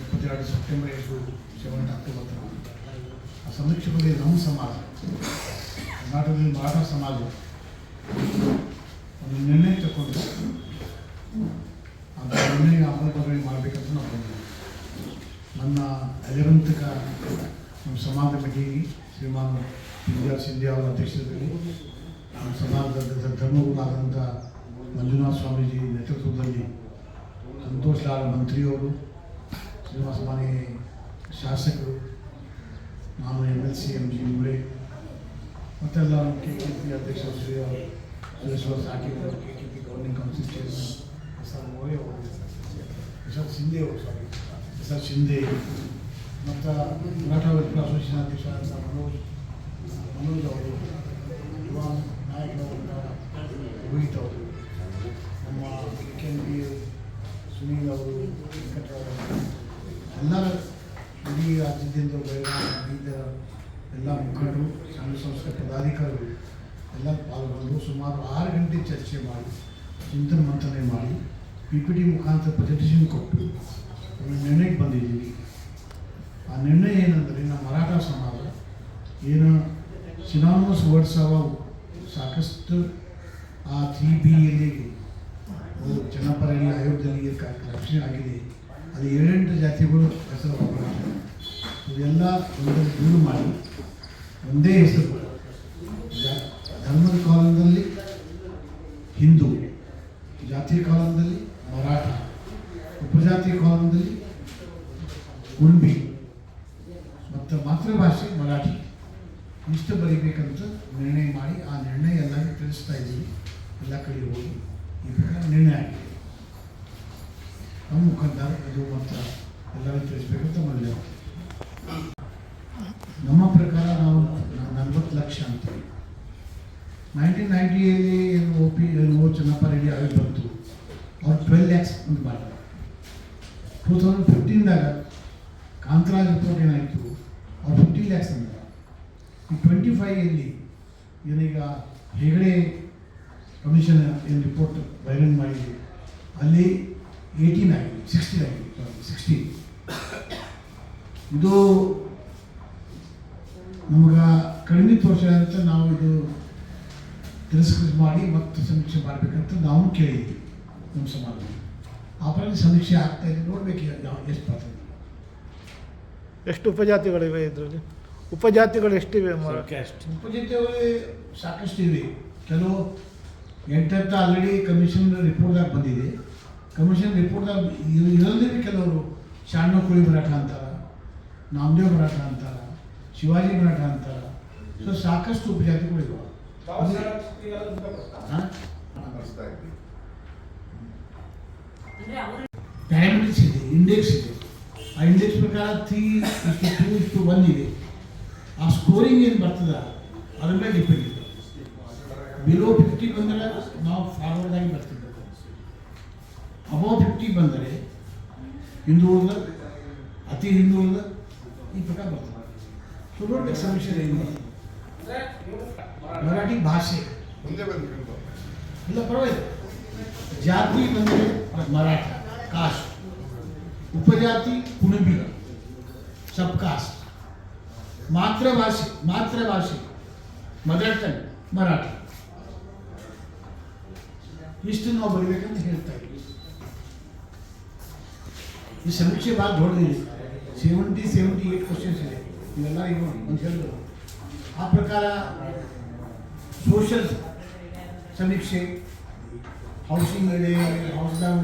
ಇಪ್ಪತ್ತೆರಡು ಸೆಪ್ಟೆಂಬರ್ ಎರಡು seventh October ಆ ಸಮೀಕ್ಷೆ ಬಗ್ಗೆ ನಮ್ಮ ಸಮಾಜ, ಕರ್ನಾಟಕದಲ್ಲಿ ಮರಾಠ ಸಮಾಜ ಒಂದು ನಿರ್ಣಯ ತಗೊಂಡು ಅಂತ ನಿರ್ಣಯ ಅಮಲಬದ್ಧಿ ಮಾಡಬೇಕಂತ ನಾವು ಬಂದಿದ್ದೀವಿ. ನನ್ನ ಅಜರಂತಕ ನಮ್ಮ ಸಮಾಜ ಬಗ್ಗೆ ಶ್ರೀಮಾನ್ ವಿದ್ಯಾರ್ಥಿ ಸಿಂಧಿ ಅವರ ಅಧ್ಯಕ್ಷತೆಯಲ್ಲಿ ನಮ್ಮ ಸಮಾಜದ ಧರ್ಮಗುರು ಧರ್ಮಗುರುಗಳಾದಂಥ ಮಂಜುನಾಥ ಸ್ವಾಮೀಜಿ ನೇತೃತ್ವದಲ್ಲಿ ಸಂತೋಷ್ ಲಾಲ್ ಮಂತ್ರಿಯವರು ಶ್ರೀನಿವಾಸ ಮಾನೆ ಶಾಸಕರು ನಾನು M L C M G Mule ಮತ್ತೆಲ್ಲ ಕೆ ಕೆ ಪಿ ಅಧ್ಯಕ್ಷರು Shri ಸುರೇಶ್ವರ ಸಾಕಿದ್ರು K K P governing council chairman S R More ಅವರು ಎಸ್ ಆರ್ ಶಿಂದೆ ಅವರು ಸಾರಿ ಎಸ್ ಆರ್ ಶಿಂದೆ ಮತ್ತು ಮರಾಠ ವೆಲ್ಫೇರ್ ಅಸೋಸಿಯೇಷನ್ ಅಧ್ಯಕ್ಷರಾದಂಥ ಮನೋಜ್ ಮನೋಜ್ ಎಲ್ಲ ಮುಖಂಡರು ಸಂಘ ಸಂಸ್ಥೆ ಪದಾಧಿಕಾರಿಗಳು ಎಲ್ಲ ಪಾಲ್ಗೊಂಡು ಸುಮಾರು ಆರು ಗಂಟೆ ಚರ್ಚೆ ಮಾಡಿ, ಚಿಂತನೆ ಮಂಥನೆ ಮಾಡಿ ಪಿ ಪಿ ಟಿ ಮುಖಾಂತರ ಪ್ರೆಸೆಂಟೇಷನ್ ಕೊಟ್ಟು ನಿರ್ಣಯಕ್ಕೆ ಬಂದಿದ್ದೀವಿ. ಆ ನಿರ್ಣಯ ಏನಂದರೆ, ನಮ್ಮ ಮರಾಠ ಸಮಾಜ ಏನು ಸಿನಾನಮಸ್ ವರ್ಡ್ಸ್ ಅವ ಸಾಕಷ್ಟು ಆ ತ್ರೀ ಬಿಯಲ್ಲಿ ಜನಪರಗಿ ಆಯೋಗದಲ್ಲಿ ರಕ್ಷಣೆ ಆಗಿದೆ ಅದು ಏಳೆಂಟು ಜಾತಿಗಳು ಹೆಸರು ಇದೆಲ್ಲ ಒಂದನ್ನು ದೂರು ಮಾಡಿ, ಒಂದೇ ಹೆಸರು ಧರ್ಮದ ಕಾಲದಲ್ಲಿ ಹಿಂದೂ, ಜಾತಿಯ ಕಾಲದಲ್ಲಿ ಮರಾಠ, ಉಪಜಾತಿಯ ಕಾಲದಲ್ಲಿ ಕುಂಬಿ ಮತ್ತು ಮಾತೃಭಾಷೆ ಮರಾಠಿ. ಇಷ್ಟು ಬರೀಬೇಕಂತ ನಿರ್ಣಯ ಮಾಡಿ, ಆ ನಿರ್ಣಯ ಎಲ್ಲ ತಿಳಿಸ್ತಾ ಇದ್ದೀವಿ ಎಲ್ಲ ಕಡೆ ಹೋಗಿ ಈ ಪ್ರಕಾರ ನಿರ್ಣಯ ಆಗಿದೆ. ನಮ್ಮ ಮುಖಾಂತರ ಇದು ಮತ್ತು ಎಲ್ಲರಿಗೂ ತಿಳಿಸ್ಬೇಕಂತ ಮಾಡಿದೆವು ನಮ್ಮ ಪ್ರಕಾರ ನಾವು ನಲ್ವತ್ತು ಲಕ್ಷ ಅಂತೀವಿ ನೈನ್ಟೀನ್ ನೈಂಟಿಯಲ್ಲಿ ಏನು O P O Chinnappa Reddy ಅವ್ರಿಗೆ ಬಂತು. ಅವ್ರು ಟ್ವೆಲ್ ಲ್ಯಾಕ್ಸ್ ಅಂತ ಮಾಡಿದ್ರು ಟೂ ತೌಸಂಡ್ ಫಿಫ್ಟೀನ್ದಾಗ ಕಾಂತರಾಜ್ ರಿಪೋರ್ಟ್ ಏನಾಯಿತು? ಅವ್ರು ಫಿಫ್ಟೀನ್ ಲ್ಯಾಕ್ಸ್ ಅಂದ ಈ ಟ್ವೆಂಟಿ ಫೈವಲ್ಲಿ ಏನೀಗ ಹೆಗಡೆ ಕಮಿಷನ್ ಏನು ರಿಪೋರ್ಟ್ ಬೈರನ್ ಮಾಡಿದೆ. ಅಲ್ಲಿ ಏಯ್ಟೀನ್ ಆಗಿದೆ ಸಿಕ್ಸ್ಟೀನ್ ಆಗಿದೆ ಸಿಕ್ಸ್ಟೀನ್ ಇದು ನಮ್ಗೆ ಕಡಿಮೆ ತೋರಿಸ ಅಂತ ನಾವು ಇದು ತಿರಸ್ಕೃತ ಮಾಡಿ ಮತ್ತೆ ಸಮೀಕ್ಷೆ ಮಾಡಬೇಕಂತ ನಾವು ಕೇಳಿದ್ವಿ. ನಮ್ಮ ಸಮಾಜದಲ್ಲಿ. ಆ ಪ್ರಕಾರ ಸಮೀಕ್ಷೆ ಆಗ್ತಾ ಇದೆ. ನೋಡ್ಬೇಕು ನಾವು ಎಷ್ಟು ಪಾತ್ರ ಎಷ್ಟು ಉಪಜಾತಿಗಳಿವೆ ಇದರಲ್ಲಿ? ಉಪಜಾತಿಗಳು ಎಷ್ಟಿವೆ ಉಪಜಾತಿಗಳು ಸಾಕಷ್ಟು ಇವೆ. ಕೆಲವು ಎಂಟಂತ ಆಲ್ರೆಡಿ ಕಮಿಷನ್ ರಿಪೋರ್ಟ್ದಾಗ ಬಂದಿದೆ. ಕಮಿಷನ್ ರಿಪೋರ್ಟ್ದಾಗ ಇರೋದೇ ಕೆಲವರು ಶಾಣ್ಣ ಕುಳಿ ಮರಾಠ ಅಂತಾರ ನಾಮದೇವ್ ಮರಾಠ ಅಂತಾರ ಶಿವಾಜಿ ಮರಾಠ ಅಂತಾರ. ಸೊ ಸಾಕಷ್ಟು ಉಪಜಾತಿಗಳು ಪ್ಯಾರಾಮೀಟರ್ಸ್ ಇದೆ ಇಂಡೆಕ್ಸ್ ಇದೆ ಆ ಇಂಡೆಕ್ಸ್ ಪ್ರಕಾರ ತ್ರೀ ಇಷ್ಟು ಟೂ ಇಷ್ಟು ಒನ್ ಇದೆ ಆ ಸ್ಕೋರಿಂಗ್ ಏನು ಬರ್ತದ? ಅದ್ರ ಮೇಲೆ ಡಿಪೆಂಡ್ ಇದೆ ಬಿಲೋ ಫಿಫ್ಟಿ ಬಂದರೆ, ನಾವು ಫಾರ್ವರ್ಡ್ ಆಗಿ ಬರ್ತಿದ್ದೇವೆ ಅಬೌವ್ ಫಿಫ್ಟಿ ಬಂದರೆ ಹಿಂದುಳಿದ ಅತಿ ಹಿಂದುಳಿದ ಈ ಪ್ರಕಾರ ಬರ್ತದೆ ಸೊ ನೋಡ್ಬೇಕು ಸಮೀಕ್ಷೆ ಏನು ಮರಾಠಿ ಭಾಷೆ ಮುಂದೆ ಬಂದ್ಕೊಂಡು ಇಲ್ಲ ಪರವಾಗಿಲ್ಲ ಜಾತಿ ಬಂದರೆ ಮರಾಠ ಕಾಸ್ಟ್ ಉಪಜಾತಿ ಕುಣಬಿ ಸಬ್ ಕಾಸ್ಟ್ ಮಾತೃಭಾಷೆ ಮಾತೃಭಾಷೆ ಮದರ್ ಟಂಗ್ ಮರಾಠಿ ಇಷ್ಟು ನಾವು ಬರಬೇಕಂತ ಹೇಳ್ತಾ ಇದ್ದೀವಿ ಈ ಸಮೀಕ್ಷೆ ಭಾಳ ದೊಡ್ಡದಿದೆ ಸೆವೆಂಟಿ ಸೆವೆಂಟಿ ಏಟ್ ಕ್ವಶನ್ಸ್ ಇದೆ ಇವೆಲ್ಲ ಈಗ ಒಂದು ಹೇಳಿದ್ರು ಆ ಪ್ರಕಾರ ಸೋಷಲ್ ಸಮೀಕ್ಷೆ ಹೌಸಿಂಗ್ ಇದೆ ಹೌಸ್ದಾಗ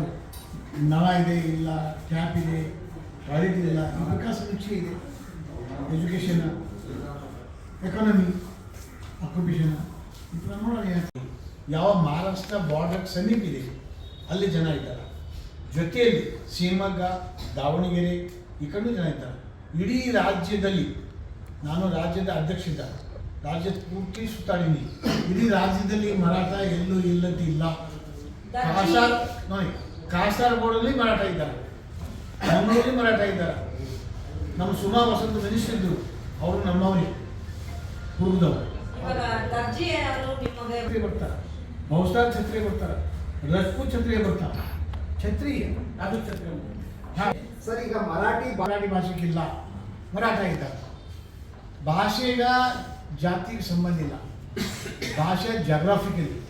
ನಳ ಇದೆ, ಇಲ್ಲ ಟ್ಯಾಪ್ ಇದೆ ಟಾಯ್ಲೆಟ್ ಇಲ್ಲ ಪ್ರಕಾರ ಸಮೀಕ್ಷೆ ಇದೆ. ಎಜುಕೇಷನ್ ಎಕಾನಮಿ ಆಕ್ಯುಪೇಷನ್ ಪ್ರಕಾರ ನೋಡೋಣ. ಯಾವ ಮಹಾರಾಷ್ಟ್ರ ಬಾರ್ಡರ್ ಸಮೀಪ ಇದೆ, ಅಲ್ಲಿ ಜನ ಇದ್ದಾರೆ. ಜೊತೆಯಲ್ಲಿ ಶಿವಮೊಗ್ಗ, ದಾವಣಗೆರೆ, ಈ ಕಡೆ ಜನ ಇದ್ದಾರೆ. ಇಡೀ ರಾಜ್ಯದಲ್ಲಿ ನಾನು ರಾಜ್ಯದ ಅಧ್ಯಕ್ಷ ಇದ್ದ ರಾಜ್ಯ ಪೂರ್ತಿ ಸುತ್ತಾಡೀನಿ. ಇಡೀ ರಾಜ್ಯದಲ್ಲಿ ಮರಾಠ ಎಲ್ಲೂ ಇಲ್ಲದಿಲ್ಲ. ಇಲ್ಲ ಕಾಸಾರ್ ನೋಡಿ ಕಾಸರಗೋಡಲ್ಲಿ ಮರಾಠ ಇದ್ದಾರೆ. ಮಂಗಳೂರಲ್ಲಿ ಮರಾಠ ಇದ್ದಾರೆ. ನಮ್ಮ ಸುಮಾ ವಸಂತ ಮಿನಿಸ್ಟರ್ ಇದ್ದರು ಅವರು ನಮ್ಮವರೇ ಪೂರ್ವದವರು. ಛತ್ರಿ ಬರ್ತಾರೆ. ಬಹುಶಃ ಛತ್ರಿ ಬರ್ತಾರೆ. ರಜಪೂತ್ ಛತ್ರಿಯ ಬರ್ತಾರೆ. ಕ್ಷತ್ರಿಯ ಅದು ಛತ್ರಿಯ ಹಾ. ಸರ್ ಈಗ ಮರಾಠಿ ಮರಾಠಿ ಭಾಷೆಗಿಲ್ಲ ಮರಾಠ ಇದ್ದಾರೆ. ಭಾಷೆಗ ಜಾತಿಗೆ ಸಂಬಂಧ ಇಲ್ಲ ಭಾಷೆ ಜಾಗ್ರಾಫಿಕಲಿ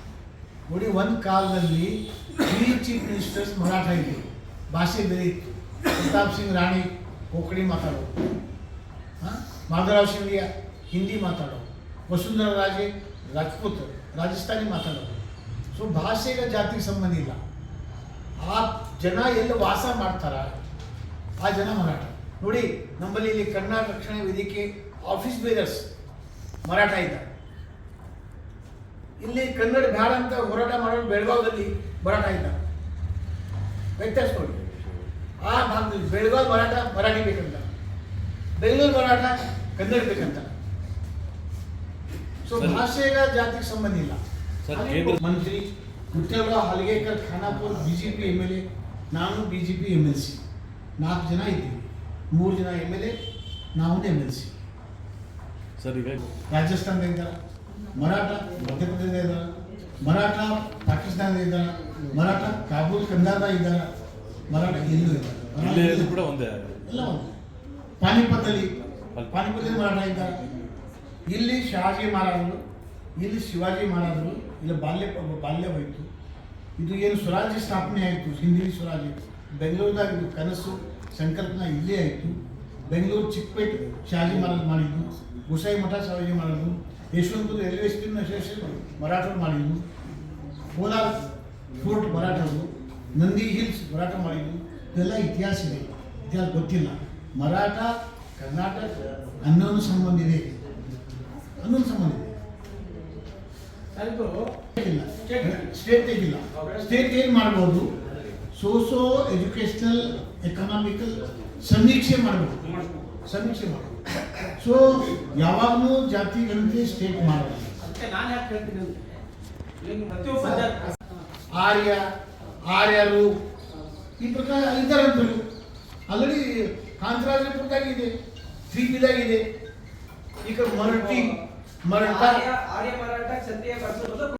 ನೋಡಿ ಒಂದು ಕಾಲದಲ್ಲಿ ತ್ರೀ ಚೀಫ್ ಮಿನಿಸ್ಟರ್ಸ್ ಮರಾಠ ಇದ್ದರು ಭಾಷೆ ಬೇರೆ ಇತ್ತು. ಪ್ರತಾಪ್ ಸಿಂಗ್ ರಾಣಿ ಕೊಂಕಣಿ ಮಾತಾಡೋರು. ಹಾಂ? ಮಾಧವರಾವ್ ಸಿಂಧಿಯ ಹಿಂದಿ ಮಾತಾಡೋರು. ವಸುಂಧರಾ ರಾಜೆ ರಾಜ್ಪೂತ್, ರಾಜಸ್ಥಾನಿ ಮಾತಾಡೋರು. ಸೊ ಭಾಷೆಗೆ ಜಾತಿಗೆ ಸಂಬಂಧ ಇಲ್ಲ. ಆ ಜನ ಎಲ್ಲ ವಾಸ ಮಾಡ್ತಾರ? ಆ ಜನ ಮರಾಠ. ನೋಡಿ, ನಮ್ಮಲ್ಲಿ ಇಲ್ಲಿ ಕನ್ನಡ ರಕ್ಷಣಾ ವೇದಿಕೆ ಆಫೀಸ್ ಬೇರರ್ಸ್ ಮರಾಠ ಇದ್ದ. ಇಲ್ಲಿ ಕನ್ನಡ ಬೇಡ ಅಂತ ಹೋರಾಟ ಮಾಡೋರು ಬೆಳಗಾವದಲ್ಲಿ ಮರಾಠ ಇದ್ದ. ವ್ಯತ್ಯಾಸ ನೋಡಿ. ಆ ಭಾಗದಲ್ಲಿ ಬೆಳಗಾವಿ ಮರಾಠ ಮರಾಠಿ ಬೇಕಂತ. ಬೆಂಗಳೂರು ಮರಾಠ ಕನ್ನಡ ಬೇಕಂತ. ಸೊ. ಭಾಷೆಗ ಜಾತಿಗೆ ಸಂಬಂಧ ಇಲ್ಲ. ಮಂತ್ರಿ Kuttegowda Halagekar Khanapur B J P M L A ನಾನು B J P M L C ನಾಲ್ಕು ಜನ ಇದ್ದೀವಿ. ಮೂರು ಜನ ಎಂ ಎಲ್ ಎ ನಾವು ಎಂ ಎಲ್ ಸಿ ಸರ್ ಈಗ ರಾಜಸ್ಥಾನದಿಂದ ಇದ್ದಾರೆ ಮರಾಠ ಮಧ್ಯಪ್ರದೇಶದಿಂದ ಇದ್ದಾರೆ ಮರಾಠ ಪಾಕಿಸ್ತಾನದಿಂದ ಇದ್ದಾರೆ ಮರಾಠ ಕಾಬೂಲ್ ಕಂದಾರ್ದ ಇದ್ದಾರ ಮರಾಠ ಎಲ್ಲೂ ಇದ್ದಾರೆ ಕೂಡ ಒಂದೇ ಎಲ್ಲ ಒಂದು. ಪಾನಿಪತ್ತಲ್ಲಿ ಪಾನಿಪತ್ತಲ್ಲಿ ಮರಾಠ ಇದ್ದಾರೆ. ಇಲ್ಲಿ ಶಹಾಜಿ ಮಹಾರಾಜರು ಇಲ್ಲಿ ಶಿವಾಜಿ ಮಹಾರಾಜರು ಇಲ್ಲಿ ಬಾಲ್ಯ ಬಾಲ್ಯ ಹೋಯಿತು. ಇದು ಏನು ಸ್ವರಾಜ್ಯ ಸ್ಥಾಪನೆ ಆಯಿತು ಹಿಂದಿನ ಸ್ವರಾಜ್ಯ. ಬೆಂಗಳೂರದಾಗ ಇದು ಕನಸು ಸಂಕಲ್ಪನ ಇಲ್ಲೇ ಆಯಿತು. ಬೆಂಗಳೂರು ಚಿಕ್ಕಪೇಟೆ ಶಾಜಿ ಮಹಾರಾಜ್ ಮಾಡಿದ್ದು, ಗುಸಾಯಿ ಮಠ ಶಿವಾಜಿ ಮಾಡಿದ್ದು ಯಶವಂತಪುರ ರೈಲ್ವೆ ಸ್ಟೇಷನ್ ಮರಾಠರು ಮಾಡಿದ್ದು, ಕೋಲಾರ ಫೋರ್ಟ್ ಮರಾಠರು, ನಂದಿ ಹಿಲ್ಸ್ ಮರಾಠ ಮಾಡಿದ್ದು, ಇದೆಲ್ಲ ಇತಿಹಾಸ ಇದೆ. ಇತಿಹಾಸ ಗೊತ್ತಿಲ್ಲ. ಮರಾಠ, ಕರ್ನಾಟಕ ಅನ್ನೊಂದು ಸಂಬಂಧ ಇದೆ. ಅನ್ನೊಂದು ಸಂಬಂಧ ಇದೆ. ಸ್ಟೇಟ್ ಇಲ್ಲ ಸ್ಟೇಟ್ ಏನು ಮಾಡ್ಬೋದು? ಸೋಸೋ ಎಜುಕೇಷನಲ್ ಎಕನಾಮಿಕಲ್ ಸಮೀಕ್ಷೆ ಮಾಡಬೇಕು. ಸಮೀಕ್ಷೆ ಮಾಡಬೇಕು. ಸೊ ಯಾವಾಗಲೂ ಜಾತಿ ಗಣತಿ ಸ್ಟೇಟ್ ಮಾಡಬೇಕು ಆರ್ಯ ಆರ್ಯರು ಈ ಪ್ರಕಾರ ಇದ್ದಾರಂತರು ಆಲ್ರೆಡಿ ಕಾಂತರಾಜ ಪ್ರಕಾರ ಇದೆ ತ್ರೀ ಇದೆ. ಈಗ ಮರಾಠಿ ಮರಾಠ